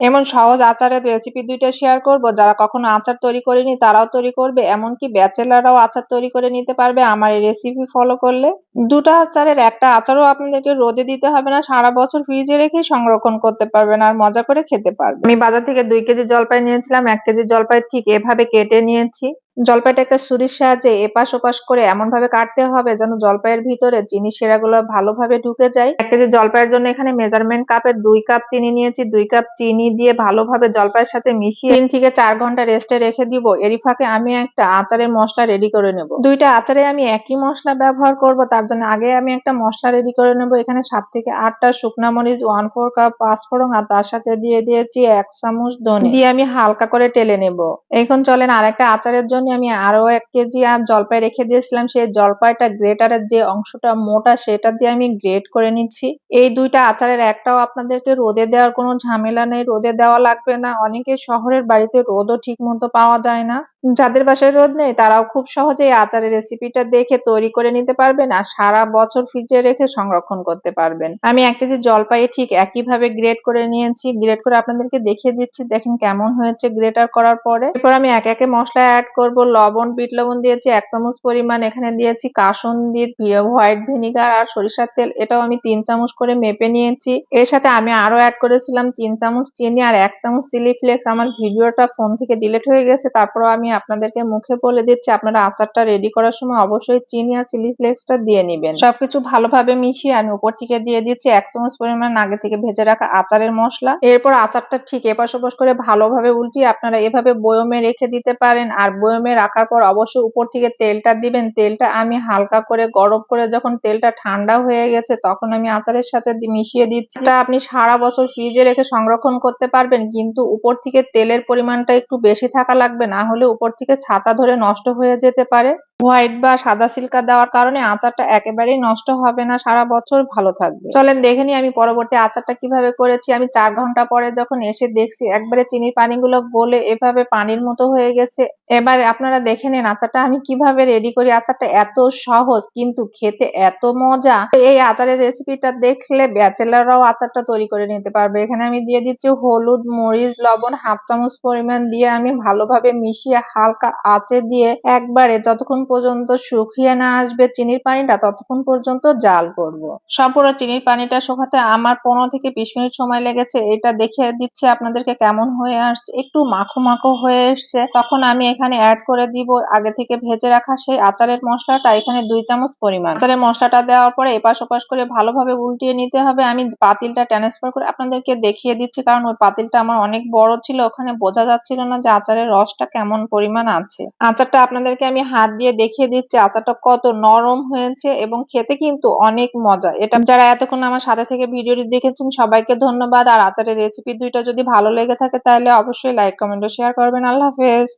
এমন সহজ আচারের রেসিপি দুইটা শেয়ার করব, যারা কখনো আচার তৈরি করেনি তারাও তৈরি করবে, এমনকি ব্যাচেলাররাও আচার তৈরি করে নিতে পারবে আমার এই রেসিপি ফলো করলে। দুটা আচারের একটা আচারও আপনাদেরকে রোদে দিতে হবে না, সারা বছর ফ্রিজে রেখে সংরক্ষণ করতে পারবেন আর মজা করে খেতে পারবেন। আমি বাজার থেকে দুই কেজি জলপাই নিয়েছিলাম, এক কেজি জলপাই ঠিক এভাবে কেটে নিয়েছি। জলপাইটা একটা ছুরির সাহায্যে এপাশ ওপাশ করে এমন ভাবে কাটতে হবে যেন জলপাইয়ের ভিতরে চিনি শিরাগুলো ভালোভাবে ঢুকে যায়। এক কেজি জলপাইয়ের জন্য এখানে মেজারমেন্ট কাপের দুই কাপ চিনি নিয়েছি, দুই কাপ চিনি দিয়ে ভালোভাবে জলপাইয়ের সাথে মিশিয়ে তিন থেকে চার ঘণ্টা রেস্টে রেখে দিব। এরই ফাঁকে আমি একটা আচারের মশলা রেডি করে নেব। দুইটা আচারে আমি একই মশলা ব্যবহার করব, তার জন্য আগে আমি একটা মশলা রেডি করে নেব। এখানে সাত থেকে আটটা শুকনা মরিচ ওয়ান ফোর কাপ পাঁচফোড়ন আর তার সাথে দিয়ে দিয়েছি এক চামচ ধনে। দিয়ে আমি হালকা করে টেলে নেব। এখন চলেন আরেকটা আচারের জন্য আমি আরও এক কেজি আর জলপাই রেখে দিয়েছিলাম। সেই জলপাইটা গ্রেটারের যে অংশটা মোটা, সেটা দিয়ে আমি গ্রেট করে নিচ্ছি। এই দুইটা আচারের একটাও আপনাদেরকে রোদে দেওয়ার কোনো ঝামেলা নেই। রোদে দেওয়া লাগবে না। অনেকে শহরের বাড়িতে রোদও ঠিক মতো পাওয়া যায় না। যাদের বাসায় রোদ নেই, তারাও খুব সহজেই আচারের রেসিপিটা দেখে তৈরি করে নিতে পারবেন আর সারা বছর ফ্রিজে রেখে সংরক্ষণ করতে পারবেন। আমি এক কেজি জলপাই ঠিক একইভাবে গ্রেট করে নিয়েছি। গ্রেট করে আপনাদেরকে দেখিয়ে দিচ্ছি, দেখেন কেমন হয়েছে গ্রেটার করার পরে। এরপর আমি এক একে মশলা অ্যাড করব, লবণ, বিট লবণ দিয়েছি, এক চামচ পরিমাণ। এখানে দিয়েছি কাসন্দির হোয়াইট ভিনিগার আর সরিষার তেল। এটাও আমি তিন চামচ করে মেপে নিয়েছি। এর সাথে আমি আরও অ্যাড করেছিলাম তিন চামচ চিনি আর এক চামচ চিলি ফ্লেক্স আমার ভিডিওটা ফোন থেকে ডিলিট হয়ে গেছে তারপর আমি আপনাদেরকে মুখে বলে দিচ্ছি, আপনারা আচারটা রেডি করার সময় অবশ্যই চিনি আর চিলি ফ্লেক্সটা দিয়ে নেবেন। সবকিছু ভালোভাবে মিশিয়ে আমি উপর থেকে দিয়ে দিচ্ছি এক চামচ পরিমাণ আগে থেকে ভেজে রাখা আচারের মশলা। এরপর আচারটা ঠিক এপাশ ওপাশ করে ভালোভাবে উল্টিয়ে আপনারা এভাবে বয়মে রেখে দিতে পারেন আর বয়মে রাখার পর অবশ্যই উপর থেকে তেলটা দিবেন। তেলটা আমি হালকা করে গরম করে যখন তেলটা ঠান্ডা হয়ে গেছে তখন আমি আচারের সাথে মিশিয়ে দিচ্ছি। এটা আপনি সারা বছর ফ্রিজে রেখে সংরক্ষণ করতে পারবেন, কিন্তু উপর থেকে তেলের পরিমাণটা একটু বেশি থাকা লাগবে, না হলে উপর থেকে ছাতা ধরে নষ্ট হয়ে যেতে পারে। হোয়াইট বা সাদা সিল্কা দেওয়ার কারণে আচারটা একেবারেই নষ্ট হবে না, সারা বছর ভালো থাকবে। চলেন দেখে নি আমি পরবর্তী আচারটা কীভাবে করেছি। আমি চার ঘণ্টা পরে যখন এসে দেখছি, একবারে চিনির পানিগুলো গলে এভাবে পানির মতো হয়ে গেছে। এবার আপনারা দেখে নেন আচারটা আমি কীভাবে রেডি করি। আচারটা এত সহজ, কিন্তু খেতে এত মজা। এই আচারের রেসিপিটা দেখলে ব্যাচেলাররাও আচারটা তৈরি করে নিতে পারবে। এখানে আমি দিয়ে দিচ্ছি হলুদ, মরিচ, লবণ, হাফ চামচ পরিমাণ দিয়ে আমি ভালোভাবে মিশিয়ে হালকা আঁচে দিয়ে একবারে যতক্ষণ পর্যন্ত শুকিয়ে না আসবে চিনির পানিটা, ততক্ষণ পর্যন্ত জাল করব। সম্পূর্ণ চিনির পানিটা শুকাতে আমার পনেরো থেকে বিশ মিনিট সময় লেগেছে। এটা দেখে দিচ্ছি আপনাদেরকে কেমন হয়ে আসছে। একটু মাখো মাখো হয়ে এসছে। তখন আমি এখানে অ্যাড করে দিব আগে থেকে ভেজে রাখা সেই আচারের মশলাটা। এখানে দুই চামচ পরিমাণ। আচারের মশলাটা দেওয়ার পরে এপাশ ওপাশ করে ভালোভাবে উল্টিয়ে নিতে হবে। আমি পাতিলটা ট্রান্সফার করে আপনাদেরকে দেখিয়ে দিচ্ছি, কারণ ওই পাতিলটা আমার অনেক বড় ছিল। ওখানে বোঝা যাচ্ছিল না যে আচারের রসটা কেমন পরিমাণ আছে। আচারটা আপনাদেরকে আমি হাত দিয়ে দেখিয়ে দিচ্ছে, আচারটা কত নরম হয়েছে এবং খেতে কিন্তু অনেক মজা। এটা যারা এতক্ষণ আমার সাথে থেকে ভিডিওটি দেখেছেন, সবাইকে ধন্যবাদ। আর আচারের রেসিপি দুইটা যদি ভালো লেগে থাকে তাহলে অবশ্যই লাইক কমেন্ট ও শেয়ার করবেন। আল্লাহ হাফেজ।